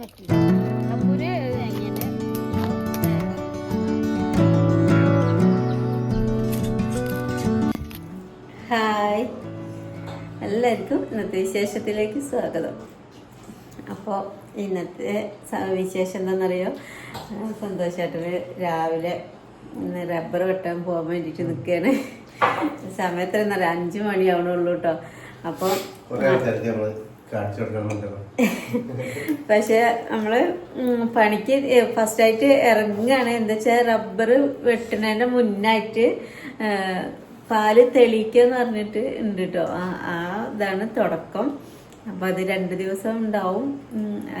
പറ്റില്ല. ഹായ്. എല്ലാവർക്കും ഇന്നത്തെ വിശേഷത്തിലേക്ക് സ്വാഗതം. അപ്പോൾ ഇന്നത്തെ വിശേഷം എന്താണെന്നറിയോ? സന്തോഷമായിട്ടൊരു രാവിലെ ഇന്ന് റബ്ബർ വെട്ടാൻ പോകാൻ വേണ്ടിയിട്ട് നിൽക്കുകയാണ് സമയത്ത് എന്നറിയാം അഞ്ച് മണിയാവണുള്ളൂ കേട്ടോ അപ്പോൾ പക്ഷെ നമ്മൾ പണിക്ക് ഫസ്റ്റായിട്ട് ഇറങ്ങുകയാണ് എന്താ വെച്ചാൽ റബ്ബർ വെട്ടുന്നതിന്റെ മുന്നായിട്ട് പാൽ തെളിയിക്കുക എന്ന് പറഞ്ഞിട്ട് ഉണ്ട് കേട്ടോ ആ ഇതാണ് തുടക്കം. അപ്പൊ അത് രണ്ട് ദിവസം ഉണ്ടാവും.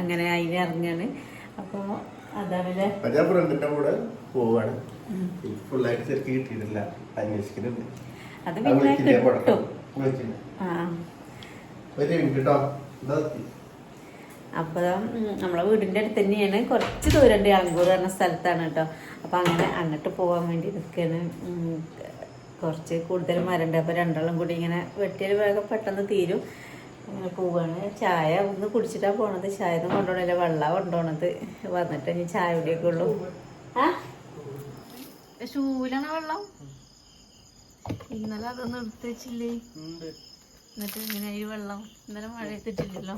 അങ്ങനെ അതിന് ഇറങ്ങാണ്. അപ്പൊ അതാണ് ഞാൻ ഫ്രണ്ടിന്റെ കൂടെ പോവാണ്. ഫുള്ളായിട്ട് ശരിക്കും കിട്ടിയിട്ടില്ല. അന്വേഷിക്കുന്നുണ്ട് അത് പിന്നെ കിട്ടും. ആ. കേട്ടോ അപ്പോൾ നമ്മളെ വീടിന്റെ അടുത്ത് തന്നെയാണ്. കുറച്ച് ദൂരമുണ്ട്. അങ്കൂർ പറഞ്ഞ സ്ഥലത്താണ് കേട്ടോ. അപ്പോൾ അങ്ങനെ അങ്ങോട്ട് പോകാൻ വേണ്ടി നിൽക്കുകയാണ് ഉം, കുറച്ച് കൂടുതൽ മരണ്ട്. അപ്പോൾ രണ്ടാളും കൂടി ഇങ്ങനെ വെട്ടിയാൽ വേഗം പെട്ടെന്ന് തീരും. അങ്ങനെ പോവാണ്. ചായ ഒന്ന് കുടിച്ചിട്ടാണ് പോണത്. ചായ ഒന്നും കൊണ്ടുപോകണില്ല വെള്ളം കൊണ്ടുപോണത്. വന്നിട്ട് ഇനി ചായ കുടിയൊക്കെ ഉള്ളൂ. ആ? ശൂലാണ് വെള്ളം? ഇന്നലെ അതൊന്നും എടുത്ത് വെച്ചില്ലേ? എന്നിട്ട് ഇങ്ങനെ ഈ വെള്ളം ഇന്നലെ മഴ എത്തിട്ടില്ലല്ലോ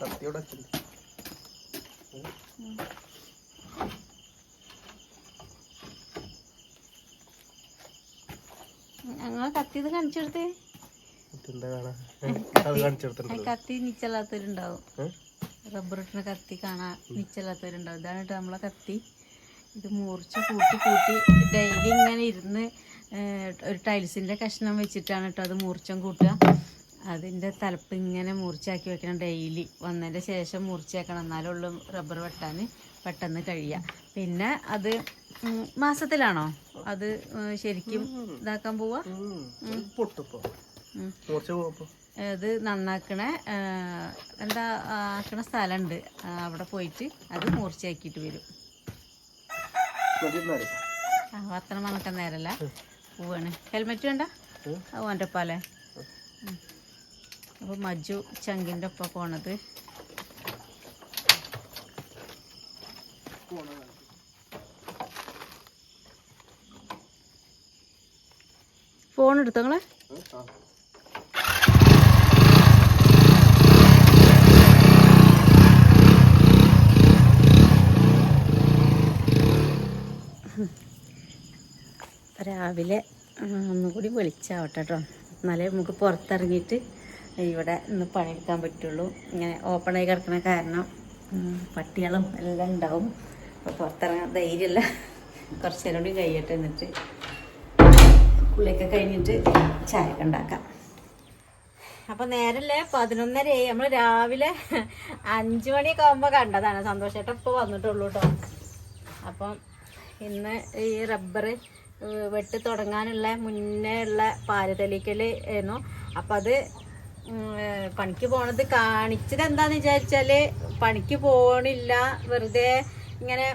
കത്തിയോടെ. ഞങ്ങൾ കത്തിയത് കാണിച്ചെടുത്തേ. കത്തി നിച്ചല്ലാത്തവരുണ്ടാവും? റബ്ബർ ഇട്ടുന്ന കത്തി കാണാൻ നിച്ചല്ലാത്തവരുണ്ടാവും. ഇതാണ് കേട്ടോ നമ്മളെ കത്തി. ഇത് മുറിച്ച് കൂട്ടി കൂട്ടി ഡെയിലി ഇങ്ങനെ ഇരുന്ന് ഒരു ടൈൽസിന്റെ കഷ്ണം വെച്ചിട്ടാണ് കേട്ടോ അത് മൂർച്ചം കൂട്ടുക. അതിന്റെ തലപ്പ് ഇങ്ങനെ മുറിച്ചാക്കി വെക്കണം ഡെയിലി. വന്നതിന്റെ ശേഷം മുറിച്ചേക്കണം. എന്നാലുള്ളൂ റബ്ബർ വെട്ടാൻ പെട്ടെന്ന് കഴിയുക. പിന്നെ അത് മാസത്തിലാണോ അത് ശരിക്കും ഇതാക്കാൻ പോവാ അത് മൂർച്ച നന്നാക്കണ എന്താ ആക്കണ സ്ഥലമുണ്ട് അവിടെ പോയിട്ട് അത് മൂർച്ചയാക്കിയിട്ട് വരും. ആ വത്തണം വന്നിട്ട് നേരല്ല. പോവാണ്. ഹെൽമെറ്റ് വേണ്ട? ഓന്റെ ഒപ്പാലേ അപ്പോൾ മജ്ജു ചങ്കിന്റെ ഒപ്പം പോണത്. ഫോൺ എടുത്തോ നിങ്ങളെ? രാവിലെ ഒന്നുകൂടി വെളിച്ചാവട്ടെ കേട്ടോ എന്നാലേ നമുക്ക് പുറത്തിറങ്ങിയിട്ട് ഇവിടെ ഇന്ന് പണിയെടുക്കാൻ പറ്റുള്ളൂ. ഇങ്ങനെ ഓപ്പണായി കിടക്കുന്ന കാരണം പട്ടികളും എല്ലാം ഉണ്ടാവും. അപ്പോൾ പുറത്തിറങ്ങാൻ ധൈര്യമില്ല. കുറച്ച് നേരം കൂടി കഴിയട്ടെ എന്നിട്ട് കുളിയൊക്കെ കഴിഞ്ഞിട്ട് ചായ ഉണ്ടാക്കാം. അപ്പോൾ നേരല്ലേ? പതിനൊന്നരയായി. നമ്മൾ രാവിലെ അഞ്ചു മണിയൊക്കെ ആകുമ്പോൾ കണ്ടതാണ്. സന്തോഷമായിട്ട് ഇപ്പോൾ വന്നിട്ടുള്ളൂ കേട്ടോ അപ്പം ഇന്ന് ഈ റബ്ബർ വെട്ടി തുടങ്ങാനുള്ള മുന്നേ ഉള്ള പാൽ തെളിക്കൽ ആയിരുന്നു. അപ്പം അത് പണിക്ക് പോണത് കാണിച്ചത് എന്താന്ന് വിചാരിച്ചാൽ പണിക്ക് പോണില്ല വെറുതെ ഇങ്ങനെ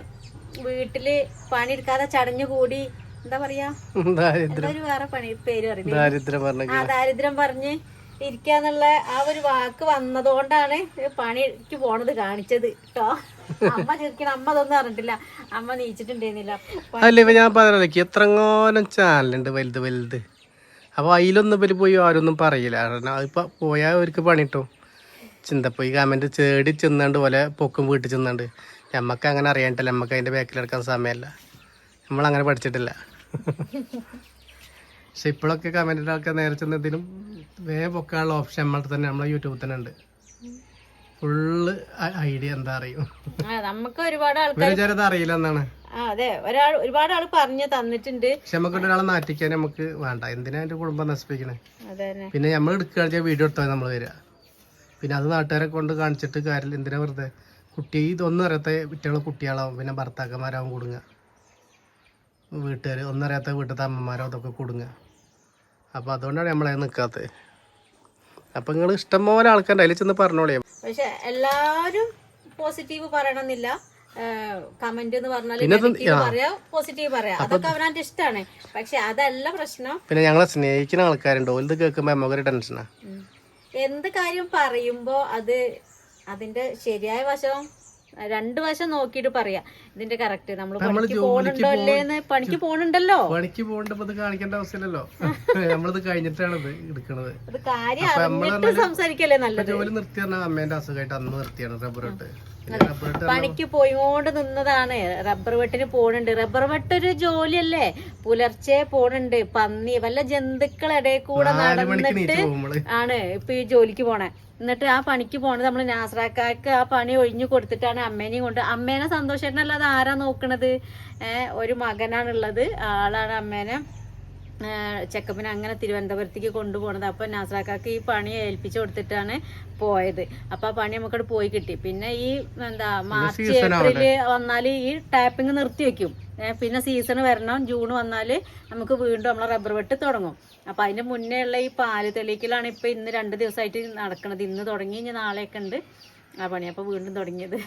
വീട്ടിൽ പണിയെടുക്കാതെ ചടഞ്ഞു കൂടി എന്താ പറയാ? ഒരു വേറെ പണി? പേര് പറയുന്നത് ദാരിദ്ര്യം പറഞ്ഞ് ഇരിക്കാന്നുള്ള ആ ഒരു വാക്ക് വന്നതുകൊണ്ടാണ് പണിക്ക് പോണത് കാണിച്ചത്. കേട്ടോ അമ്മ ചിരിക്കണം അമ്മ അതൊന്നും അറിഞ്ഞിട്ടില്ല. അമ്മ നീച്ചിട്ടുണ്ടായിരുന്നില്ല. അല്ല ഇപ്പൊ ഞാൻ പറഞ്ഞു എത്രങ്ങോനം ചാനലുണ്ട് വലുത് വലുത്. അപ്പോൾ അതിലൊന്നും ഇവർ പോയി ആരൊന്നും പറയില്ല. കാരണം അതിപ്പോൾ പോയാൽ അവർക്ക് പണി കിട്ടും. ചിന്തപ്പോയി കമന്റ് ചേടി ചെന്നാണ്ട് പോലെ പൊക്കും വീട്ടിൽ ചെന്നാണ്ട്. നമ്മക്ക് അങ്ങനെ അറിയാനിട്ടല്ല നമ്മക്ക് അതിന്റെ ബാക്കിലെടുക്കാൻ സമയമല്ല. നമ്മളങ്ങനെ പഠിച്ചിട്ടില്ല. പക്ഷെ ഇപ്പോഴൊക്കെ കമന്റിലൊക്കെ നേരെ ചെന്നതിലും വേഗം പൊക്കാനുള്ള ഓപ്ഷൻ നമ്മളെ തന്നെ നമ്മളെ യൂട്യൂബിൽ തന്നെ ഉണ്ട്. ഫുള്ള് ഐഡിയ എന്താ അറിയും? നമുക്ക് ഒരുപാട് ആൾക്കാർ അറിയില്ല എന്നാണ്. അതെ ഒരാൾ ഒരുപാട് ആൾ പറഞ്ഞു തന്നിട്ടുണ്ട്. പക്ഷെ നമുക്ക് ഒരാളെ നാട്ടിക്കാൻ നമുക്ക് വേണ്ട. എന്തിനാ എന്റെ കുടുംബം നശിപ്പിക്കണേ? പിന്നെ നമ്മൾ എടുക്കുകയാണെങ്കിൽ വീഡിയോ എടുത്താൽ നമ്മൾ വരിക. പിന്നെ അത് നാട്ടുകാരെ കൊണ്ട് കാണിച്ചിട്ട് കാര്യം എന്തിനാ വെറുതെ? കുട്ടി ഇതൊന്നും അറിയാത്ത കുട്ടികളെ കുട്ടികളാവും. പിന്നെ ഭർത്താക്കന്മാരാവും കൊടുങ്ങുക വീട്ടുകാർ ഒന്നും അറിയാത്ത വീട്ടിലത്തെ അമ്മമാരോ അതൊക്കെ കൊടുങ്ങുക അപ്പോൾ അതുകൊണ്ടാണ് നമ്മളെ നിൽക്കാത്തത് അപ്പം നിങ്ങൾ ഇഷ്ടം പോലെ ആൾക്കാരുടെ അതിൽ ചെന്ന് പറഞ്ഞോളേ. പക്ഷെ എല്ലാരും പോസിറ്റീവ് പറയണമെന്നില്ല. കമന്റ് എന്ന് പറഞ്ഞാൽ പോസിറ്റീവ് പറയാം അതൊക്കെ അവനാന്റെ ഇഷ്ടമാണ് പക്ഷെ അതല്ല പ്രശ്നം. പിന്നെ ഞങ്ങളെ സ്നേഹിക്കുന്ന ആൾക്കാരുണ്ട്. ഓലത് കേൾക്കുമ്പോ നമുക്കൊരു ടെൻഷനാ. എന്ത് കാര്യം പറയുമ്പോ അത് അതിന്റെ ശരിയായ വശം രണ്ട് വശം നോക്കിയിട്ട് പറയാ. ഇതിന്റെ കറക്റ്റ് നമ്മൾ പണിക്ക് പോണുണ്ടോ അല്ലേന്ന് പണിക്ക് പോണുണ്ടല്ലോ പണിക്ക് പോകേണ്ടപ്പോ ഇത് കാണിക്കേണ്ട അവസ്ഥയില്ലല്ലോ. നമ്മളിത് കഴിഞ്ഞിട്ടാണ് ഇത് എടുക്കണത്. അത് കാര്യം സംസാരിക്കല്ലേ നല്ലത്? ജോലി നിർത്തി പറഞ്ഞാൽ അമ്മേന്റെ അസുഖമായിട്ട് അന്ന് നിർത്തിയാണ് റബ്ബർ ഇട്ട് പണിക്ക് പോയിക്കൊണ്ട് നിന്നതാണ്. റബ്ബർ വെട്ടിന് പോണുണ്ട്. റബ്ബർ വെട്ടൊരു ജോലിയല്ലേ? പുലർച്ചെ പോണുണ്ട്. പന്നി വല്ല ജന്തുക്കളിടയിൽ കൂടെ നടന്നിട്ട് ആണ് ഇപ്പൊ ഈ ജോലിക്ക് പോണേ. എന്നിട്ട് ആ പണിക്ക് പോണത് നമ്മൾ നാസറാക്കാർക്ക് ആ പണി ഒഴിഞ്ഞു കൊടുത്തിട്ടാണ് അമ്മേനെയും കൊണ്ട്. അമ്മേനെ സന്തോഷേട്ടനല്ലാതെ ആരാ നോക്കണത്? ഒരു മകനാണുള്ളത്. ആളാണ് അമ്മേനെ. ചെക്കപ്പിന് അങ്ങനെ തിരുവനന്തപുരത്തേക്ക് കൊണ്ടുപോകണത് അപ്പൊ നാസറാക്കാക്ക് ഈ പണി ഏൽപ്പിച്ചു കൊടുത്തിട്ടാണ് പോയത്. അപ്പൊ ആ പണി നമുക്കവിടെ പോയി കിട്ടി. പിന്നെ ഈ എന്താ മാർച്ച് ഏപ്രിൽ വന്നാൽ ഈ ടാപ്പിംഗ് നിർത്തി വെക്കും. പിന്നെ സീസൺ വരണം. ജൂൺ വന്നാൽ നമുക്ക് വീണ്ടും നമ്മളെ റബ്ബർ വെട്ട് തുടങ്ങും. അപ്പൊ അതിന്റെ മുന്നേ ഉള്ള ഈ പാൽ തെളിയിക്കലാണ് ഇപ്പൊ ഇന്ന് രണ്ട് ദിവസമായിട്ട് നടക്കണത്. ഇന്ന് തുടങ്ങി ഇനി നാളെയൊക്കെ ഉണ്ട് ആ പണി. അപ്പൊ വീണ്ടും തുടങ്ങിയത്.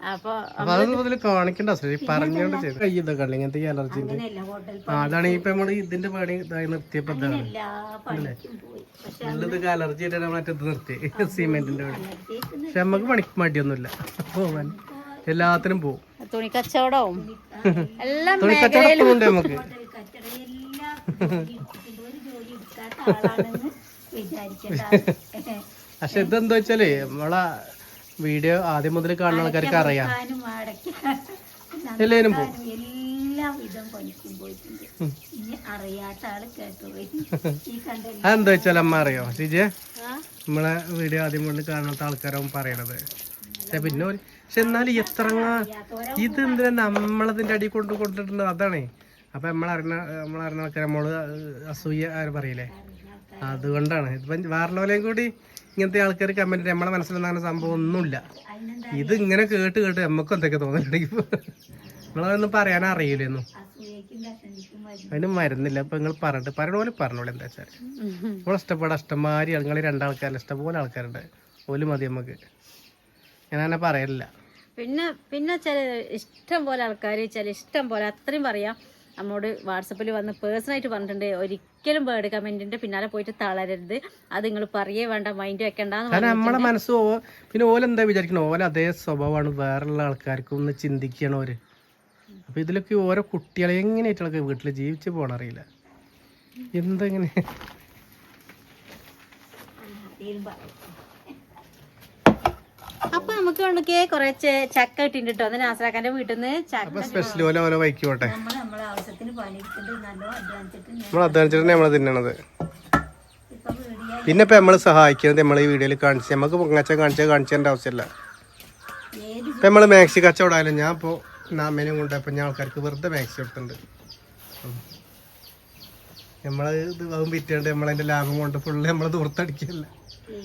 അതൊന്നും കാണിക്കേണ്ട പറഞ്ഞോണ്ട് ചെയ്തു ഇങ്ങനത്തെ അതാണ് ഇപ്പൊ നമ്മൾ ഇതിന്റെ പണി ഇതായി നിർത്തിയപ്പോ അലർജി ആയിട്ടാണ് മറ്റത് നിർത്തി സിമെന്റിന്റെ പണി പക്ഷെ നമുക്ക് പണിക്ക് മടിയൊന്നുമില്ല. പോവാൻ. എല്ലാത്തിനും പോവും. തുണി കച്ചവടവും എല്ലാം തുണിക്കച്ചവടം ഉണ്ട് നമുക്ക് പക്ഷെ ഇതെന്താ വെച്ചാലേ നമ്മളെ വീഡിയോ ആദ്യം മുതൽ കാണുന്ന ആൾക്കാർക്ക് അറിയാം. എല്ലാവരും കണ്ട അതെന്താ വെച്ചാൽ അമ്മ അറിയോ? ഷിജെ നമ്മളെ വീഡിയോ ആദ്യം മുതൽ കാണാത്ത ആൾക്കാരാവും പറയണത്. പക്ഷെ പിന്നെ പക്ഷെ എന്നാലും എത്ര ഇത് എന്തിനാ നമ്മളതിന്റെ അടി കൊണ്ട് കൊണ്ടിട്ടുണ്ട് അതാണേ. അപ്പൊ നമ്മളറിഞ്ഞ നമ്മളറിഞ്ഞ ആൾക്കാർ നമ്മൾ അസൂയ ആര് പറയില്ലേ? അതുകൊണ്ടാണ്. ഇപ്പം വേറെ കൂടി ഇങ്ങനത്തെ ആൾക്കാർ കമന്റ് നമ്മളെ മനസ്സിലൊന്നും അങ്ങനെ സംഭവം ഒന്നുമില്ല. ഇത് ഇങ്ങനെ കേട്ട് കേട്ട് നമുക്ക് എന്തൊക്കെ തോന്നുന്നുണ്ടെങ്കിൽ നമ്മളതൊന്നും പറയാൻ അറിയില്ലെന്നു. അതിന് മരുന്നില്ല. അപ്പൊ നിങ്ങൾ പറഞ്ഞിട്ട് പറയണ പോലെ പറഞ്ഞോളൂ എന്താ വെച്ചാൽ നമ്മളെ ഇഷ്ടപ്പെടാം ഇഷ്ടംമാരി നിങ്ങൾ രണ്ടാൾക്കാരല്ല ഇഷ്ടംപോലെ ആൾക്കാരുണ്ട്. ഓൽ മതി നമുക്ക് ഞാൻ അങ്ങനെ പറയലില്ല. പിന്നെ പിന്നെ ചില ഇഷ്ടം പോലെ ആൾക്കാർ ചില ഇഷ്ടം പോലെ അത്രയും പറയാം. നമ്മോട് വാട്സപ്പിൽ വന്ന് പേഴ്സണായിട്ട് പറഞ്ഞിട്ടുണ്ട് ഒരിക്കലും വേർഡ് കമന്റിന്റെ പിന്നാലെ പോയിട്ട് തളരരുത്. അത് നിങ്ങൾ പറയേ വേണ്ട മൈൻഡ് വെക്കണ്ടെന്ന് നമ്മളെ മനസ്സ് ഓ- പിന്നെ ഓലെന്താ വിചാരിക്കണ? ഓല അതേ സ്വഭാവമാണ് വേറെയുള്ള ആൾക്കാർക്കും ഒന്ന് ചിന്തിക്കണോര് അപ്പൊ ഇതിലൊക്കെ ഓരോ കുട്ടികളെ എങ്ങനെയായിട്ടുള്ള വീട്ടിൽ ജീവിച്ചു പോണറിയില്ല എന്തെങ്ങനെ? അപ്പൊ നമുക്ക് ഉണ്ടെങ്കിൽ കുറച്ച് ചക്ക ഇട്ടിട്ടോ അന്ന് നാസറാക്കാന്റെ വീട്ടിൽ നിന്ന് ചക്ക സ്പെഷ്യൽ പോലെ ഓരോ വൈക്കോട്ടെ നമ്മൾ അധ്വാനിച്ചിട്ട് നമ്മൾ അധ്വാനിച്ചിട്ട് നമ്മളെ തിന്നണത്. പിന്നെ ഇപ്പൊ നമ്മൾ സഹായിക്കുന്നത് നമ്മളെ ഈ വീഡിയോയിൽ കാണിച്ച് നമുക്ക് പൊങ്ങച്ച കാണിച്ച കാണിച്ചതിന്റെ ആവശ്യമില്ല. ഇപ്പൊ നമ്മൾ മാക്സി കച്ചവടമായാലും ഞാൻ ഇപ്പോ നാമേനും കൊണ്ടപ്പോ ഞാൻ ആൾക്കാർക്ക് വെറുതെ മാക്സി കൊടുത്തിട്ടുണ്ട്. നമ്മൾ ഇത് അതും വിറ്റാണ്ട് നമ്മളതിന്റെ ലാഭം കൊണ്ട് ഫുള്ള് നമ്മൾ ദൂർത്തടിക്കല്ല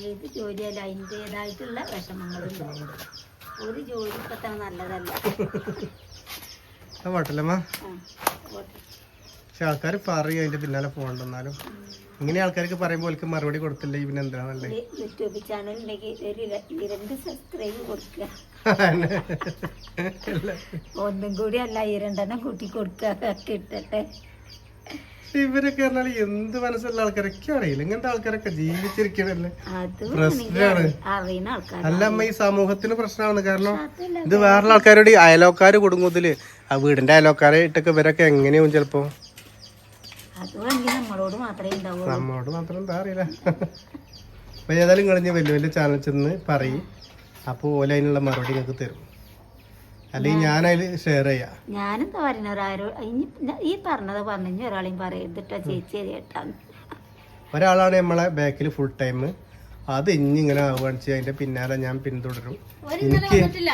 ഏത് ജോലിയല്ല അതിന്റെതായിട്ടുള്ള വിഷമങ്ങളുണ്ട്. ഒരു ജോലി ഇപ്പൊ തന്നെ നല്ലതല്ല. ഓട്ടെ. പക്ഷെ ആൾക്കാർ പറയും അതിന്റെ പിന്നാലെ പോകണ്ടെന്നാലും ഇങ്ങനെ ആൾക്കാർക്ക് പറയുമ്പോൾ അവർക്ക് മറുപടി കൊടുത്തില്ല പിന്നെ എന്താണല്ലേ യൂട്യൂബ് ചാനൽ ഉണ്ടെങ്കിൽ ഒരു ര- സബ്സ്ക്രൈബ് കൊടുക്കുക. ഒന്നും കൂടി അല്ല ഈ രണ്ടെണ്ണം കൂട്ടി കൊടുക്കുക. കിട്ടട്ടെ. ഇവരൊക്കെ പറഞ്ഞാൽ എന്ത് മനസ്സുള്ള ആൾക്കാരൊക്കെ അറിയില്ല. ഇങ്ങനത്തെ ആൾക്കാരൊക്കെ ജീവിച്ചിരിക്കണല്ലേ? പ്രശ്നമാണ് അല്ല അമ്മ ഈ സമൂഹത്തിന് പ്രശ്നമാണ് കാരണം ഇത് വേറെ ആൾക്കാരോട് അയലോക്കാർ കുടുംബത്തിൽ ആ വീടിന്റെ അയലോക്കാരായിട്ടൊക്കെ ഇവരൊക്കെ എങ്ങനെയാവും ചിലപ്പോ? നമ്മളോട് മാത്രം എന്താ അറിയില്ല. അപ്പൊ ഏതായാലും കളിഞ്ഞ് വലിയ വലിയ ചാനൽ ചെന്ന് പറയും. അപ്പൊ ഓല അതിനുള്ള മറുപടി നിങ്ങൾക്ക് തരും. അല്ലെങ്കിൽ ഞാൻ അതിൽ ഷെയർ ചെയ്യാം. ഞാനെന്താ പറയുന്നത് ആരോ ഇനി ഈ പറഞ്ഞത് പറഞ്ഞു ഒരാളെയും പറയരുതിട്ടോ ചേച്ചി കേട്ടാന്ന് ഒരാളാണ് നമ്മളെ ബാക്കിൽ ഫുൾ ടൈം അത് ഇനി ഇങ്ങനെ വെച്ചാൽ അതിന്റെ പിന്നാലെ ഞാൻ പിന്തുടരും. എനിക്ക്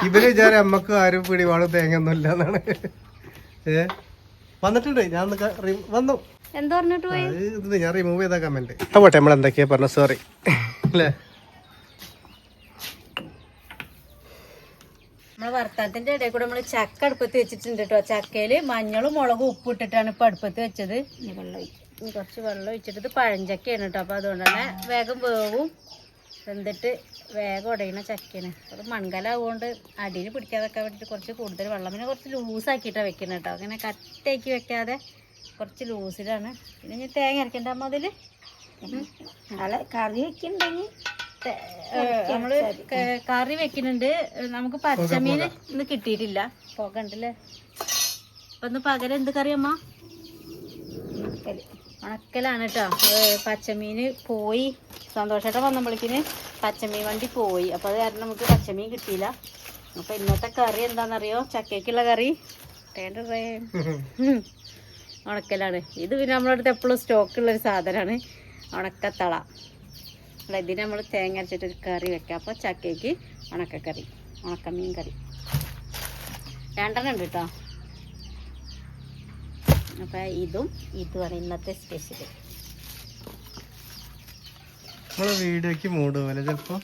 ഇവർ വിചാരം നമ്മക്ക് ആരും പിടിപാട് തേങ്ങ ഒന്നും ഇല്ല എന്നാണ്. ഏ? വന്നിട്ടുണ്ട്. ഞാൻ വന്നു. എന്താ പറഞ്ഞിട്ട് ഞാൻ റിമൂവ് ചെയ്ത കമന്റ് പോട്ടെ നമ്മൾ എന്തൊക്കെയാ പറഞ്ഞ സോറി അല്ലേ? നമ്മളെ വർത്താനത്തിന്റെ ഇടയിൽ കൂടെ നമ്മൾ ചക്ക അടുപ്പത്ത് വെച്ചിട്ടുണ്ട് കേട്ടോ ചക്കയിൽ മഞ്ഞളും മുളകും ഉപ്പ് ഇട്ടിട്ടാണ് ഇപ്പൊ അടുപ്പത്ത് വെച്ചത്. വെള്ളം കുറച്ച് വെള്ളം ഒഴിച്ചിട്ട് ഇത് പഴഞ്ചക്കയാണ് കേട്ടോ അപ്പൊ അതുകൊണ്ട് തന്നെ വേഗം വേവും. എന്നിട്ട് വേഗം ഉടയണ ചക്കയാണ്. അത് മൺകലാവുകൊണ്ട് അടിയിൽ പിടിക്കാതൊക്കെ വേണ്ടിയിട്ട് കുറച്ച് കൂടുതൽ വെള്ളം. പിന്നെ കുറച്ച് ലൂസാക്കിയിട്ടാണ് വെക്കുന്നത് കേട്ടോ അങ്ങനെ കട്ടയാക്കി വെക്കാതെ കുറച്ച് ലൂസിലാണ് പിന്നെ ഞാൻ തേങ്ങ അരക്കേണ്ട അമ്മ അതിൽ കറി വെക്കുന്നുണ്ടെങ്കിൽ നമ്മൾ കറി വെക്കുന്നുണ്ട്. നമുക്ക് പച്ചമീൻ ഇന്ന് കിട്ടിയിട്ടില്ല. പോകണ്ടല്ലേ? അപ്പൊ ഇന്ന് പകരം എന്ത് കറി അമ്മ? ഉണക്കലാണ് കേട്ടോ പച്ചമീൻ പോയി. സന്തോഷമായിട്ട് വന്നപ്പോഴേക്കിന് പച്ചമീൻ വണ്ടി പോയി. അപ്പോൾ അത് കാരണം നമുക്ക് പച്ചമീൻ കിട്ടിയില്ല. അപ്പോൾ ഇന്നത്തെ കറി എന്താണെന്നറിയോ ചക്കയ്ക്കുള്ള കറി. ടേണ്ട. ഉണക്കലാണ്. ഇത് പിന്നെ നമ്മളടുത്ത് അടുത്ത് എപ്പോഴും സ്റ്റോക്കുള്ളൊരു സാധനമാണ് ഉണക്കത്തള. അല്ല ഇതിന് നമ്മൾ തേങ്ങ അരച്ചിട്ട് കറി വെക്കാം. അപ്പോൾ ചക്കയ്ക്ക് ഉണക്കക്കറി ഉണക്കമീൻ കറി. രണ്ടെണ്ണം ഉണ്ട് കേട്ടോ അപ്പം ഇതും ഇതുമാണ് ഇന്നത്തെ സ്പെഷ്യൽ വീഡിയോക്ക് മൂട് പോലെ ചിലപ്പോ?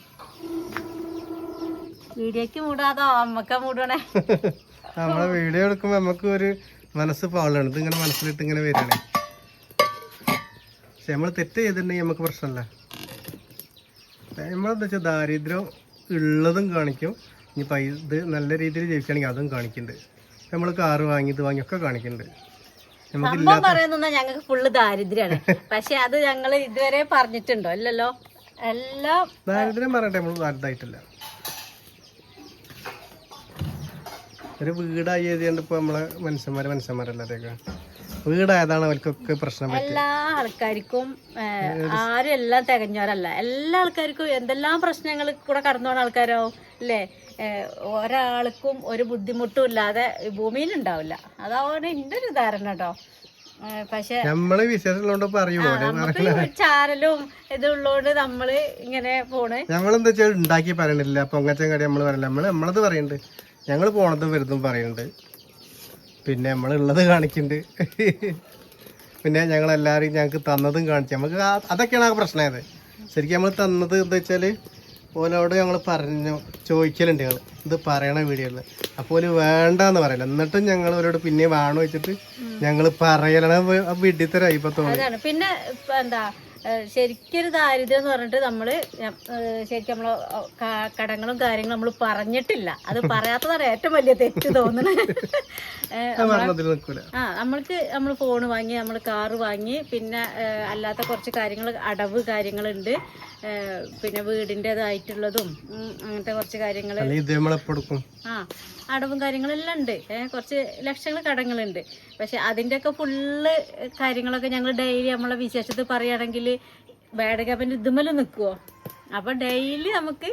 വീഡിയോക്ക് മൂടാതോ? അമ്മക്ക മൂടണേ. നമ്മളെ വീഡിയോ എടുക്കുമ്പോ നമുക്ക് ഒരു മനസ്സ് പാവലാണ് ഇത് ഇങ്ങനെ മനസ്സിലിട്ട് ഇങ്ങനെ വരണേ പക്ഷെ നമ്മൾ തെറ്റ് ചെയ്തിട്ടുണ്ടെങ്കിൽ നമുക്ക് പ്രശ്നമല്ല. നമ്മളെന്താ വെച്ചാൽ ദാരിദ്ര്യം ഉള്ളതും കാണിക്കും. ഇനി പൈ ഇത് നല്ല രീതിയിൽ ജീവിക്കുകയാണെങ്കിൽ അതും കാണിക്കുന്നുണ്ട്. നമ്മൾ കാറ് വാങ്ങിയത് വാങ്ങിയൊക്കെ കാണിക്കുന്നുണ്ട്. നമുക്ക് സംഭവം പറയുന്ന ഞങ്ങൾക്ക് ഫുള്ള് ദാരിദ്ര്യാണ് പക്ഷെ അത് ഞങ്ങൾ ഇതുവരെ പറഞ്ഞിട്ടുണ്ടോ? അല്ലല്ലോ എല്ലാം ദാരിദ്ര്യം പറയട്ടെ നമ്മൾ ദാരിദ്ര്യമായിട്ടില്ല ഒരു വീടായി എഴുതിയുണ്ട് ഇപ്പൊ നമ്മളെ മനുഷ്യന്മാരെ മനുഷ്യന്മാരല്ലാതെയൊക്കെ വീടായതാണ് അവർക്കൊക്കെ പ്രശ്നം എല്ലാ ആൾക്കാർക്കും ആരും എല്ലാം തികഞ്ഞവരല്ല. എല്ലാ ആൾക്കാർക്കും എന്തെല്ലാം പ്രശ്നങ്ങൾ കൂടെ കടന്നു പോകുന്ന ആൾക്കാരോ അല്ലേ? ഒരാൾക്കും ഒരു ബുദ്ധിമുട്ടും ഇല്ലാതെ ഭൂമിയിൽ ഉണ്ടാവില്ല. അതാണ് എന്റെ ഒരു ധാരണ കേട്ടോ. പക്ഷെ നമ്മൾ വിശേഷമുള്ളതുകൊണ്ട് പറയുള്ളൂ. ഇതുള്ളതുകൊണ്ട് നമ്മൾ ഇങ്ങനെ പോണ്. ഞങ്ങളെന്താ വെച്ചാൽ ഉണ്ടാക്കി പറയണില്ല. പൊങ്ങച്ചൻ കടി നമ്മൾ പറയില്ല നമ്മൾ നമ്മളത് പറയുന്നുണ്ട് ഞങ്ങൾ പോണതും വരുന്നതും പറയുന്നുണ്ട് പിന്നെ നമ്മളുള്ളത് കാണിക്കുന്നുണ്ട് പിന്നെ ഞങ്ങൾ എല്ലാവരും ഞങ്ങൾക്ക് തന്നതും കാണിച്ചു. നമുക്ക് അതൊക്കെയാണ് ആ പ്രശ്നമായത്. ശരിക്കും നമ്മൾ തന്നത് എന്താ വെച്ചാൽ ഓലോട് ഞങ്ങൾ പറഞ്ഞു ചോദിക്കലുണ്ട് ഞങ്ങൾ ഇത് പറയണ വീഡിയോയിൽ അപ്പോൾ ഓൽ വേണ്ടെന്ന് പറയില്ല എന്നിട്ടും ഞങ്ങൾ അവരോട് പിന്നെ വേണോ വെച്ചിട്ട് ഞങ്ങൾ പറയലാണ്. വിഡിത്തരായി ഇപ്പൊ തോന്നി പിന്നെ എന്താ ശരിക്കൊരു ദാരിദ്ര്യം എന്ന് പറഞ്ഞിട്ട് നമ്മൾ ശരിക്കും നമ്മൾ കടങ്ങളും കാര്യങ്ങളും നമ്മൾ പറഞ്ഞിട്ടില്ല. അത് പറയാത്തതാണ് ഏറ്റവും വലിയ തെറ്റ് തോന്നുന്നത് ആ നമ്മൾക്ക് നമ്മൾ ഫോൺ വാങ്ങി നമ്മൾ കാറ് വാങ്ങി പിന്നെ അല്ലാത്ത കുറച്ച് കാര്യങ്ങൾ അടവ് കാര്യങ്ങളുണ്ട്. പിന്നെ വീടിന്റെതായിട്ടുള്ളതും അങ്ങനത്തെ കുറച്ച് കാര്യങ്ങൾ ആ അടവും കാര്യങ്ങളെല്ലാം ഉണ്ട്. കുറച്ച് ലക്ഷങ്ങൾ കടങ്ങളുണ്ട്. പക്ഷെ അതിന്റെയൊക്കെ ഫുള്ള് കാര്യങ്ങളൊക്കെ ഞങ്ങൾ ഡെയിലി നമ്മളെ വിശേഷത്തിൽ പറയുകയാണെങ്കിൽ ബാഡ് കപ്പന്റെ ഇതുമല്ല നിൽക്കുമോ അപ്പം ഡെയിലി നമുക്ക്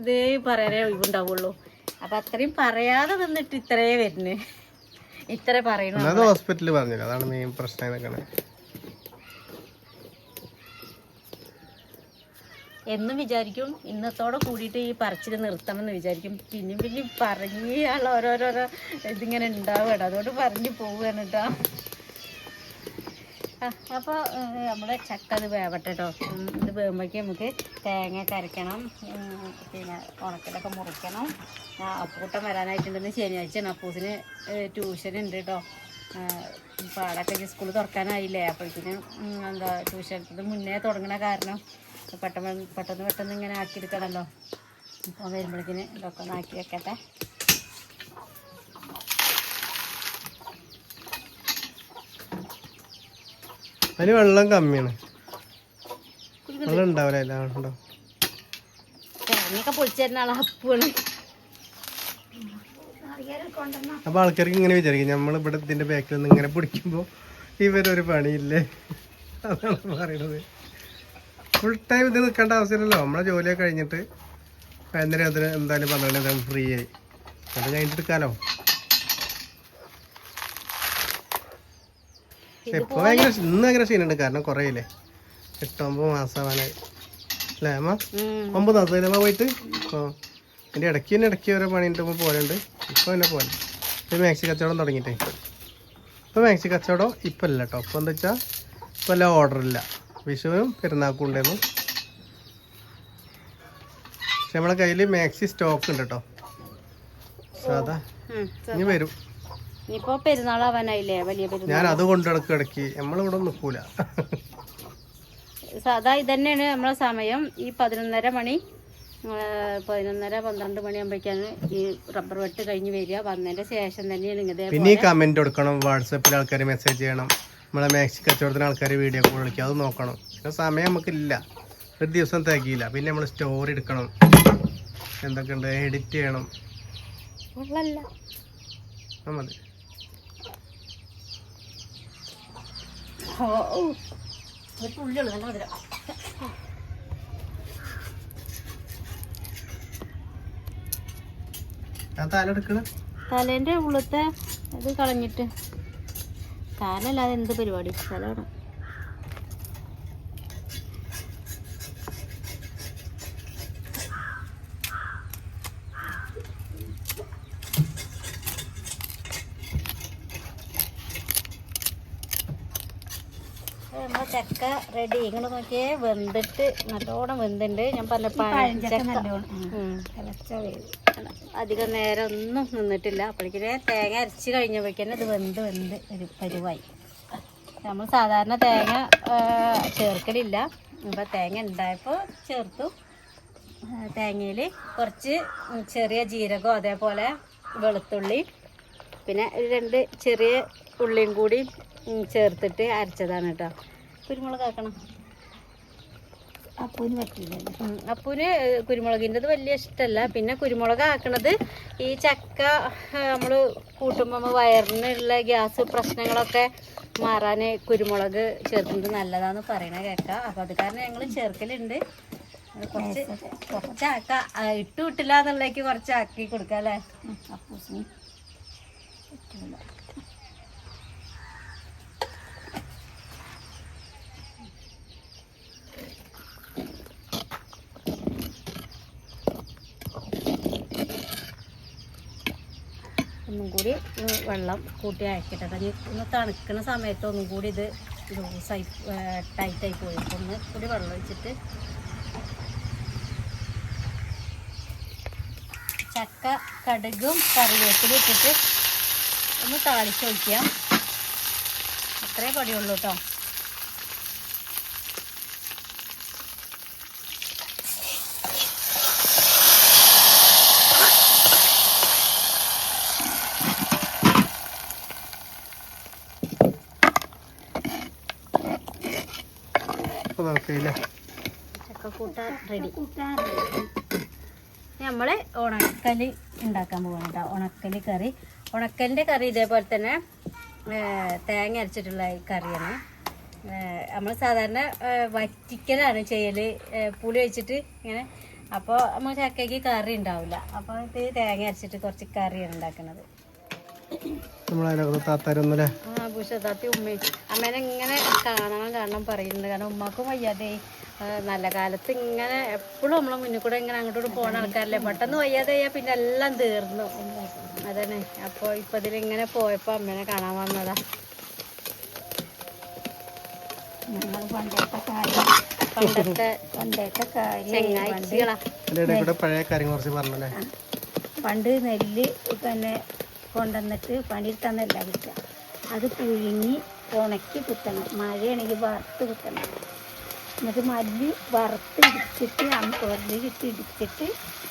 ഇതേ പറയാനേ ഒഴിവുണ്ടാവുള്ളൂ. അപ്പം അത്രയും പറയാതെ നിന്നിട്ട് ഇത്രേ വരുന്നു. ഇത്ര പറയുന്നു ഹോസ്പിറ്റലിൽ പറഞ്ഞില്ല അതാണ് മെയിൻ പ്രശ്നം എന്നും വിചാരിക്കും ഇന്നത്തോടെ കൂടിയിട്ട് ഈ പറച്ചിൽ നിർത്തണമെന്ന് വിചാരിക്കും. പിന്നെയും പിന്നെയും പറഞ്ഞാൽ ഓരോരോരോ ഇതിങ്ങനെ ഉണ്ടാവുകയാണ്. അതുകൊണ്ട് പറഞ്ഞു പോവുകയാണ് കേട്ടോ അപ്പോൾ നമ്മൾ ചക്ക അത് വേവട്ടെ കേട്ടോ ഇത് വേകുമ്പോഴേക്കും നമുക്ക് തേങ്ങ കരയ്ക്കണം പിന്നെ ഉണക്കലൊക്കെ മുറിക്കണം. അപ്പൂട്ടം വരാനായിട്ടുണ്ടെന്ന് ശനിയാഴ്ചയാണ് അപ്പൂസിന് ട്യൂഷൻ ഉണ്ട് കേട്ടോ പാടൊക്കെ സ്കൂൾ തുറക്കാനായില്ലേ. അപ്പോഴത്തേനും എന്താ ട്യൂഷൻ. ഇത് മുന്നേ തുടങ്ങണ കാരണം പെട്ടെന്ന് പെട്ടെന്ന് പെട്ടെന്ന് ഇങ്ങനെ ആക്കിയെടുക്കണമല്ലോ അപ്പോൾ വരുമ്പോഴേക്കിന് ഇതൊക്കെ ഒന്ന് ആക്കി വെക്കട്ടെ. അതിന് വെള്ളം കമ്മിയാണ്. വെള്ളം ഉണ്ടാവില്ല എല്ലാം ഉണ്ടോ? അപ്പൊ ആൾക്കാർക്ക് ഇങ്ങനെ വിചാരിക്കും നമ്മൾ ഇവിടെ ഇതിന്റെ ബാക്കിൽ നിന്ന് ഇങ്ങനെ പിടിക്കുമ്പോ ഇവരൊരു പണിയില്ലേ? അതാണ് പറയണത് ഫുൾ ടൈം ഇത് നിൽക്കേണ്ട ആവശ്യമില്ലല്ലോ. നമ്മളെ ജോലിയൊക്കെ കഴിഞ്ഞിട്ട് വൈകുന്നേരം അതിന് എന്തായാലും പന്ത്രണ്ട് ഫ്രീ ആയി. അത് കഴിഞ്ഞിട്ട് എടുക്കാലോ? പക്ഷെ ഇപ്പൊ ഭയങ്കര ഇന്ന് ഭയങ്കര ക്ഷീണുണ്ട്. കാരണം കുറേ ഇല്ലേ എട്ടൊമ്പത് മാസം ആവാനായി അല്ലേ അമ്മ? ഒമ്പത് മാസമായില്ലേ അമ്മ പോയിട്ട്? ഓ എന്റെ ഇടയ്ക്ക് തന്നെ ഇടയ്ക്ക് ഓരോ പണി ഉണ്ടെങ്കിൽ പോലുണ്ട് ഇപ്പൊ തന്നെ പോലെ ഇപ്പൊ മാക്സി കച്ചവടം തുടങ്ങിയിട്ടേ. ഇപ്പോൾ മാക്സി കച്ചവടം ഇപ്പം ഇല്ല കേട്ടോ ഇപ്പൊ എന്താ വെച്ചാൽ ഇപ്പൊ എല്ലാം ഓർഡർ ഇല്ല വിഷുവിനും പെരുന്നാൾക്കും ഉണ്ടായിരുന്നു പക്ഷെ നമ്മളെ കയ്യിൽ മാക്സി സ്റ്റോക്ക് ഉണ്ട് കേട്ടോ സാധാ. ഇനി വരും. ഇനിയിപ്പോ പെരുന്നാളാവാനായില്ലേ? വലിയ പെരുന്നാൾ. ഞാൻ അത് കൊണ്ടിടക്ക് ഇടയ്ക്ക്. നമ്മളിവിടെ നിൽക്കൂല സാധാ ഇതന്നെയാണ് നമ്മളെ സമയം. ഈ പതിനൊന്നര മണി പതിനൊന്നര പന്ത്രണ്ട് മണിയാകുമ്പോഴേക്കാണ് ഈ റബ്ബർ വെട്ട് കഴിഞ്ഞ് വരിക. വന്നതിന്റെ ശേഷം തന്നെയാണ് ഇങ്ങനെ പിന്നെ ഈ കമന്റ് കൊടുക്കണം വാട്സപ്പിൽ ആൾക്കാർ മെസ്സേജ് ചെയ്യണം. നമ്മളെ മാക്സി കച്ചവടത്തിന് ആൾക്കാർ വീഡിയോ കോൾ വിളിക്കുക. അത് നോക്കണം. പിന്നെ സമയം നമുക്കില്ല. ഒരു ദിവസം തികയില്ല. പിന്നെ നമ്മൾ സ്റ്റോറി എടുക്കണം. എന്തൊക്കെയുണ്ട്? എഡിറ്റ് ചെയ്യണം. മതി ഓ ഓ. ഒരു തുള്ളിയുള്ളൂ നല്ല മധുരം ഞാൻ തല എടുക്കണം തലേന്റെ ഉള്ളത്തെ ഇത് കളഞ്ഞിട്ട്. തലല്ലാതെ എന്ത് പരിപാടി? തലയാണ് നമ്മളെ ചക്ക റെഡി. ഇങ്ങനെ നോക്കിയേ വെന്തിട്ട് നല്ലോണം വെന്തുണ്ട്. ഞാൻ പറഞ്ഞ പഴഞ്ചക്ക അധികം നേരം ഒന്നും നിന്നിട്ടില്ല. അപ്പോഴേക്കിനെ തേങ്ങ അരച്ച് കഴിഞ്ഞപ്പോഴേക്കന്നെ ഇത് വെന്ത് വെന്ത് ഒരു പരുവായി. നമ്മൾ സാധാരണ തേങ്ങ ചേർക്കലില്ല. അപ്പോൾ തേങ്ങ ഉണ്ടായപ്പോൾ ചേർത്തു. തേങ്ങയിൽ കുറച്ച് ചെറിയ ജീരകം അതേപോലെ വെളുത്തുള്ളി പിന്നെ രണ്ട് ചെറിയ ഉള്ളിയും കൂടി ചേർത്തിട്ട് അരച്ചതാണ് കേട്ടോ. കുരുമുളക് ആക്കണം അപ്പൂന് പറ്റില്ലല്ലോ. അപ്പൂന് കുരുമുളകിന്റെത് വലിയ ഇഷ്ടമല്ല പിന്നെ കുരുമുളക് ആക്കണത് ഈ ചക്ക നമ്മൾ കൂട്ടുമ്പോൾ വയറിനുള്ള ഗ്യാസ് പ്രശ്നങ്ങളൊക്കെ മാറാൻ കുരുമുളക് ചേർക്കുന്നത് നല്ലതാന്ന് പറയണ കേൾക്കാം അപ്പം അത് കാരണം ഞങ്ങൾ ചേർക്കലുണ്ട്. കുറച്ച് കുറച്ചാക്ക. ഇട്ടു ഇട്ട് വിട്ടില്ല എന്നുള്ളേക്ക് കുറച്ചാക്കി കൊടുക്കാം അല്ലേ അപ്പൂസിന് പറ്റില്ല ഒന്നും കൂടി വെള്ളം കൂട്ടി അയക്കട്ടെ. ഇനി ഒന്ന് തണുക്കുന്ന സമയത്ത് ഒന്നും കൂടി ഇത് ലൂസായി ടൈറ്റായി പോയി. ഒന്ന് കൂടി വെള്ളം ഒഴിച്ചിട്ട് ചക്ക കടുകും കറിവേപ്പിലും ഇട്ടിട്ട് ഒന്ന് താളിച്ചൊഴിക്കാം അത്രേ പടിയുള്ളൂ കേട്ടോ നോക്കിയില്ല ഉണക്കലി റെഡി നമ്മൾ ഉണ്ടാക്കാൻ പോവാണ് കേട്ടോ ഉണക്കൽ കറി. ഉണക്കലിന്റെ കറി ഇതേപോലെ തന്നെ തേങ്ങ അരച്ചിട്ടുള്ള ഈ കറിയാണ്. നമ്മൾ സാധാരണ വറ്റിക്കലാണ് ചെയ്യൽ പുളി വെച്ചിട്ട് ഇങ്ങനെ. അപ്പോൾ നമ്മൾ ചക്കയ്ക്ക് കറി ഉണ്ടാവില്ല അപ്പോൾ ഇത് തേങ്ങ അരച്ചിട്ട് കുറച്ച് കറിയാണ് ഉണ്ടാക്കുന്നത്. ആ താത്താരൊന്നുമില്ലേ ആ ഭൂഷത്താത്തി ഉമ്മയും അമ്മേനെ ഇങ്ങനെ കാണണം കാണണം പറയുന്നുണ്ട്. കാരണം ഉമ്മാക്കും വയ്യാതെ. നല്ല കാലത്ത് ഇങ്ങനെ എപ്പോഴും നമ്മളെ മുന്നിൽ കൂടെ ഇങ്ങനെ അങ്ങോട്ടും പോകുന്ന ആൾക്കാരല്ലേ. പെട്ടെന്ന് വയ്യാതെ പിന്നെ എല്ലാം തീർന്നു. അതന്നെ. അപ്പോൾ ഇപ്പം ഇതിലിങ്ങനെ പോയപ്പോൾ അമ്മേനെ കാണാൻ വന്നതാ. ഞങ്ങൾ പണ്ടത്തെ കാര്യം. പണ്ടത്തെ പണ്ടത്തെ കാര്യം ചെങ്ങാഴ്ചകളാ അതിന്റെ പഴയ കാര്യം കുറച്ച് പറഞ്ഞല്ലേ? പണ്ട് നെല്ല് പിന്നെ കൊണ്ടുവന്നിട്ട് പണിയെടുത്താന്നല്ല കിട്ടുക അത് പുഴുങ്ങി ഉണക്കി കുത്തണം. മഴയാണെങ്കിൽ വറുത്ത് കുത്തണം. എന്നിട്ട് മല്ലി വറുത്ത് ഇടിച്ചിട്ട് ഉരുളിയിട്ട് ഇടിച്ചിട്ട്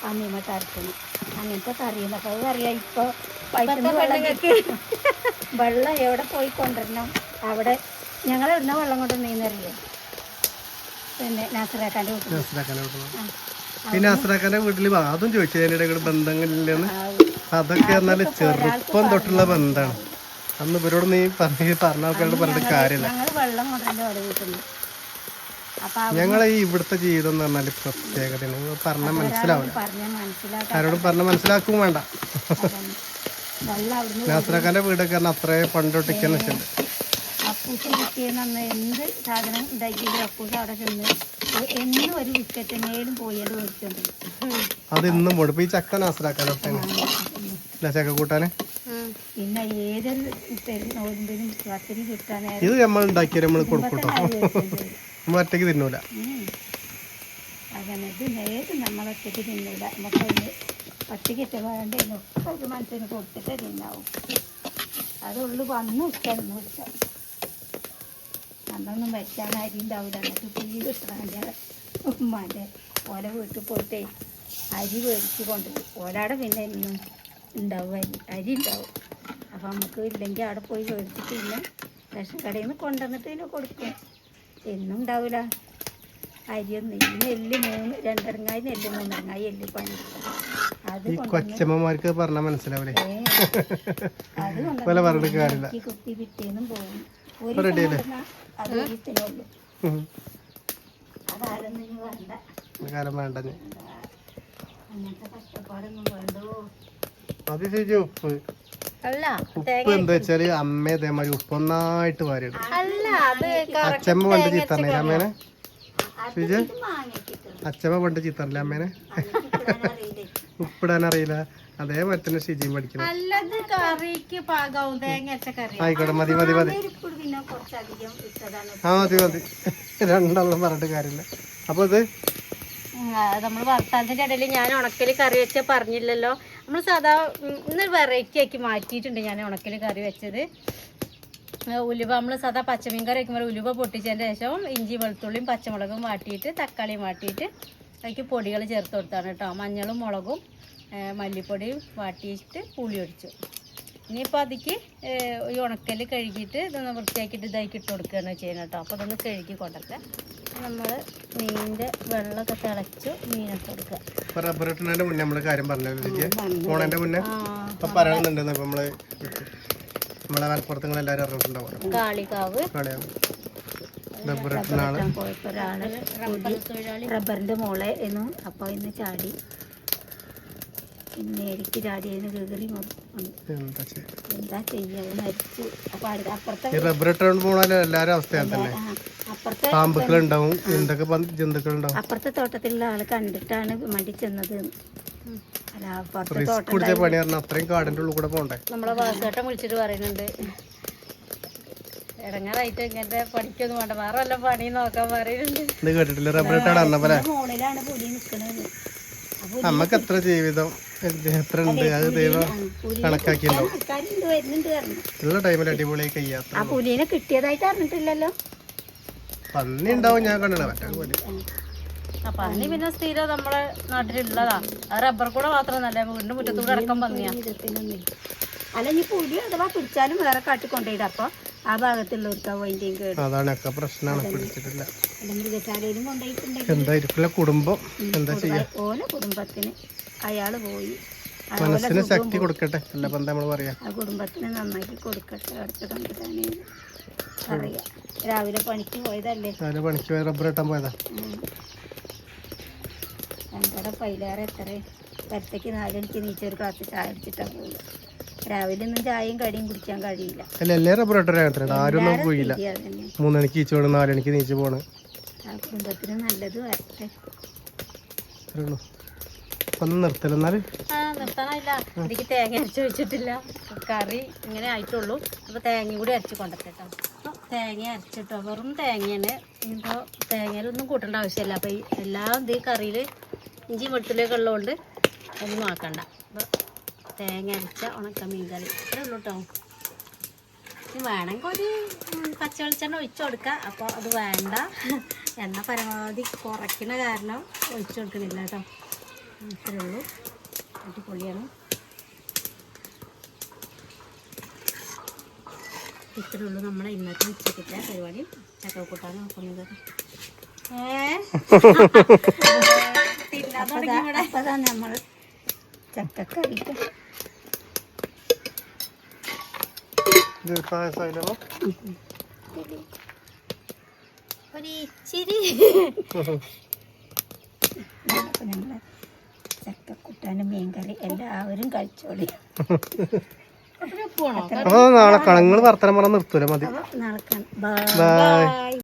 അമ്മിമട്ട് അരക്കണം അങ്ങനത്തെ കറിയുണ്ട് അത് അറിയാം? ഇപ്പോൾ വെള്ളം എവിടെ പോയി കൊണ്ടുവരണം? അവിടെ ഞങ്ങൾ എവിടുന്ന വെള്ളം കൊണ്ടുവന്നറിയോ പിന്നെ നാസറാക്കാന്റെ വീട്ടിൽ പിന്നെ നാസറാക്കാന്റെ വീട്ടിൽ അതും ചോദിച്ചു. അതിന്റെ ബന്ധങ്ങളില്ലെന്ന്. അതൊക്കെ പറഞ്ഞാൽ ചെറുപ്പം തൊട്ടുള്ള ബന്ധമാണ് അന്ന് ഇവരോട് നീ പറഞ്ഞ പറഞ്ഞ ആൾക്കാരോട് പറഞ്ഞിട്ട് കാര്യമില്ല. ഞങ്ങളെ ഈ ഇവിടുത്തെ ജീവിതം എന്ന് പറഞ്ഞാൽ പ്രത്യേകതയാണ്. നിങ്ങൾ പറഞ്ഞാൽ മനസ്സിലാവില്ല. ആരോടും പറഞ്ഞ മനസ്സിലാക്കും വേണ്ട. നാസറാക്കാന്റെ വീടൊക്കെ പറഞ്ഞാൽ അത്രേ പണ്ടൊട്ടിക്കുന്ന വെച്ചിട്ടുണ്ട്. അപ്പൂസ് കിട്ടിയെന്ന് എന്ത് സാധനം ഉണ്ടാക്കിയെങ്കിലും അപ്പൂസ് അവിടെ ചെന്ന് ഒ- എന്നും ഒരു പോയത് അത് ഇന്നും പോടും. ഈ ചക്ക നാസ്രാക്കാൻ ചക്ക കൂട്ടാന്? പിന്നെ ഏതൊരു പെരു- നോമ്പിനും പത്തിരി കിട്ടാൻ നേരം ഇത് നമ്മൾ ഉണ്ടാക്കിയാൽ നമ്മൾ കൊടുക്കട്ടോ നമ്മൾ ഒറ്റയ്ക്ക് തിന്നൂല. അങ്ങനെ ഇത് നേര് നമ്മളൊറ്റയ്ക്ക് തിന്നില്ല നമുക്ക് അതിന് പത്തിക്കിട്ട് വേണ്ട ഒക്കെ ഒരു മനസ്സിന് കൊടുത്തിട്ടേ തിന്നാവും. അതുള്ളു വന്ന് ഉച്ചന്ന് അന്നൊന്നും വെച്ചാൽ അരി ഉണ്ടാവില്ല എന്നിട്ട് തീ കിട്ടണ ഉമ്മാന്റെ ഓല വീട്ടിൽ പോയിട്ടേ അരി മേടിച്ച് കൊണ്ടുപോകും ഓലാടെ പിന്നെ ഇന്നും ഉണ്ടാവും അരി. അരി ഉണ്ടാവും. അപ്പം നമുക്ക് ഇല്ലെങ്കിൽ അവിടെ പോയി മേടിച്ചിട്ട് പിന്നെ റേഷൻ കടയിൽ നിന്ന് കൊണ്ടുവന്നിട്ട് പിന്നെ കൊടുക്കും. എന്നും ഉണ്ടാവില്ല അരിയൊന്നും നെല്ല് മൂന്ന് രണ്ടിറങ്ങായി നെല്ല് മൂന്നിറങ്ങായി എല്ല് പണി. അത് കൊച്ചമ്മമാർക്ക് പറഞ്ഞാൽ മനസ്സിലാവില്ലേ പറഞ്ഞു അത്. കൊണ്ടുവന്ന് കുത്തി പിറ്റേന്നും പോകും. ഒരു അത് അതാരൊന്നും വേണ്ട. അങ്ങനത്തെ കഷ്ടപ്പാടൊന്നും വേണ്ടോ? അത് ചേച്ചി ഉപ്പ്. അല്ല ഉപ്പ് എന്താ വെച്ചാൽ അമ്മ ഇതേമാതിരി ഉപ്പ് ഒന്നായിട്ട് വാരിടും അല്ല അത് അച്ഛമ്മ പണ്ട് ചീത്തറില്ലേ അമ്മേനെ? അത് മാങ്ങയ്ക്കിട്ട് അച്ഛമ്മ പണ്ട് ചീത്തറില്ലേ അമ്മേനെ? ഉപ്പിടാൻ അറിയില്ല. അതേമാതിരി തന്നെ ഷിജിയും പഠിക്കണം. ആയിക്കോട്ടെ മതി മതി മതി. ആ മതി മതി. രണ്ടെണ്ണം പറഞ്ഞിട്ട് കാര്യമില്ല. അപ്പൊ ഇത്? നമ്മൾ വർത്താനത്തിന്റെ ഇടയിൽ ഞാൻ ഉണക്കൽ കറി വെച്ച പറഞ്ഞില്ലല്ലോ. നമ്മൾ സാധാ ഇന്ന് വെറൈറ്റി ആക്കി മാറ്റിയിട്ടുണ്ട് ഞാൻ ഉണക്കൽ കറി വെച്ചത്. ഉലുവ നമ്മൾ സാധാ പച്ചമീൻ കറി വയ്ക്കുമ്പോൾ ഉലുവ പൊട്ടിച്ചതിന് ശേഷം ഇഞ്ചി വെളുത്തുള്ളിയും പച്ചമുളകും വാട്ടിയിട്ട് തക്കാളിയും വാട്ടിയിട്ട് അതിലേക്ക് പൊടികൾ ചേർത്ത് കൊടുത്താണ് കേട്ടോ. മഞ്ഞളും മുളകും മല്ലിപ്പൊടിയും വാട്ടിയിട്ട് പുളി ഒടിച്ചു ഇനിയിപ്പോൾ അതിക്ക് ഈ ഉണക്കൽ കഴുകിയിട്ട് ഇതൊന്ന് വൃത്തിയാക്കിയിട്ട് ഇതാക്കി ഇട്ട് കൊടുക്കുകയാണ് ചെയ്യുന്നത് കേട്ടോ. അപ്പോൾ അതൊന്ന് കഴുകി കൊണ്ടൊക്കെ നമ്മൾ മീനിന്റെ വെള്ളമൊക്കെ തിളച്ചു മീനിട്ട് കൊടുക്കുക. ഇപ്പൊ റബ്ബർ ഇട്ടുന്നതിന്റെ മുന്നേ നമ്മൾ കാര്യം പറഞ്ഞല്ലോ മുന്നേ? ഇപ്പം പറയണമെന്നുണ്ടെന്ന് ഇപ്പൊ നമ്മൾ നമ്മളെ മലപ്പുറത്ത് നിങ്ങൾ എല്ലാവരും അറിഞ്ഞിട്ടുണ്ടാവും. കാളികാവ്. കളയാം റബ്ബർ ഇട്ടുന്ന റബ്ബറിന്റെ മോളെ എന്നും അപ്പോൾ ഇന്ന് ചാടി. പിന്നെ എനിക്ക് ചാടിയതിന് കയറി എന്താ ചെയ്യാ? മരിച്ചു. അപ്പൊ അപ്പുറത്തെ ഈ റബ്ബർ ഇട്ടുകൊണ്ട് പോണാലും എല്ലാരും അവസ്ഥയാണ് തന്നെ. ആ, അപ്പുറത്തെ പാമ്പുക്കളുണ്ടാവും എന്തൊക്കെ ജന്തുക്കളുണ്ടാവും അപ്പുറത്തെ തോട്ടത്തിലുള്ള ആൾ കണ്ടിട്ടാണ് മണ്ടി ചെന്നത്. അല്ല അപ്പുറത്തെ തോട്ടം പിടിച്ച പണി പറഞ്ഞാൽ അത്രയും കാടിന്റെ ഉള്ളിൽ കൂടെ പോണ്ടേ? നമ്മളെ വാസോട്ടം വിളിച്ചിട്ട് പറയുന്നുണ്ട്. ഇടങ്ങാറായിട്ട് ഇങ്ങനത്തെ പണിക്കൊന്നും വേണ്ട. വേറെ വല്ല പണി നോക്കാൻ പറയുന്നുണ്ട്. ഇത് കേട്ടിട്ടില്ല? റബ്ബർ ഇട്ടാണ് അന്നപ്പോലെ മുകളിലാണ് പുലി നമ്മക്ക് എത്ര ജീവിതം എത്ര ഉണ്ട് അത് ദൈവം കണക്കാക്കിയിട്ടുണ്ടാവും പറഞ്ഞു. ഉള്ള ടൈമിൽ അടിപൊളിയായി കയ്യാത്ത ആ പുലിനെ കിട്ടിയതായിട്ട് അറിഞ്ഞിട്ടില്ലല്ലോ. പന്നി ഉണ്ടാവും ഞാൻ കണ്ടണ മറ്റേ പോലെ ആ പന്നി പിന്നെ സ്ഥിരം നമ്മളെ നാട്ടിലുള്ളതാ. ആ റബ്ബർ കൂടെ മാത്രമല്ല വീണ്ടും മുറ്റത്തൂടെ അടക്കം പന്നിയാ അല്ല ഈ പുലി അഥവാ പിടിച്ചാലും വേറെ കാട്ടി കൊണ്ടുപോയിട. അപ്പൊ ആ ഭാഗത്തുള്ളവർക്ക് പ്രശ്നമാണ് പിടിച്ചിട്ടില്ല. മൃഗശാലയിലും കൊണ്ടുപോയിട്ടുണ്ടെങ്കിൽ എന്തായിരിക്കില്ല കുടുംബം? എന്താ ചെയ്യാ? ഓലെ കുടുംബത്തിന് അയാൾ പോയി. മനസ്സിന് ശക്തി കൊടുക്കട്ടെ അല്ല ഇപ്പൊ എന്താ നമ്മൾ പറയാ? ആ കുടുംബത്തിന് നന്നാക്കി കൊടുക്കട്ടെ അടുത്ത കണ്ടിട്ടാണ് അറിയാം രാവിലെ പണിക്ക് പോയതല്ലേ? രാവിലെ പണിക്ക് പോയ റബ്ബർ ഇട്ടാൻ പോയതാ? രണ്ടര പൈലേറെ എത്ര? പരത്തേക്ക് നാലണിക്ക് നീച്ച ഒരു ഗ്ലാസ് ചായ അടിച്ചിട്ടാ പോവുക. രാവിലെ ഒന്നും ചായയും കടിയും കുടിക്കാൻ കഴിയില്ല. ആരും പോയില്ല. മൂന്നണിക്ക് നാലണിക്ക് നീച്ച് ആ കുടുംബത്തിന് നല്ലത് വരട്ടെ. ഒന്ന് നിർത്തല എന്നാൽ. ആ നിർത്താനായില്ല. എനിക്ക് തേങ്ങ അരച്ച് വെച്ചിട്ടില്ല. കറി ഇങ്ങനെ ആയിട്ടുള്ളൂ. അപ്പൊ തേങ്ങ കൂടി അരച്ച് കൊണ്ടിട്ടോ തേങ്ങ അരച്ചിട്ടോ. വെറും തേങ്ങയാണ്. ഇപ്പോൾ തേങ്ങയിലൊന്നും കൂട്ടേണ്ട ആവശ്യമില്ല. അപ്പോൾ ഈ എല്ലാം ഇത് കറിയിൽ ഇഞ്ചി വെളുത്തുള്ളിയൊക്കെ ഉള്ളതുകൊണ്ട് ഒന്നും ആക്കണ്ട. അപ്പോൾ തേങ്ങ അരച്ച ഉണക്ക മീൻ കറി ഇത്രേ ഉള്ളൂ കേട്ടോ ഇനി വേണമെങ്കിൽ ഒരു പച്ച വെളിച്ചെണ്ണ ഒഴിച്ചു കൊടുക്കാം. അപ്പോൾ അത് വേണ്ട. എണ്ണ പരമാവധി കുറയ്ക്കുന്ന കാരണം ഒഴിച്ചു കൊടുക്കുന്നില്ല കേട്ടോ ഇത്രേ ഉള്ളൂ. അടിപൊളിയാണ്. ഇത്രേ ഉള്ളൂ നമ്മളെ ഇന്നത്തെ ഉച്ചക്കത്തെ പരിപാടി. ചക്കക്കൂട്ടാൻ നോക്കുന്നത്. ഏ? അപ്പതാ നമ്മൾ ചക്കക്കറിക്ക് ചക്കക്കൂട്ടാനും മീൻകറി എല്ലാവരും കഴിച്ചോളി. നാളെ കണങ്ങൾ വർത്തനം പറഞ്ഞാൽ നിർത്തൂല മതി. നാളെ ബൈ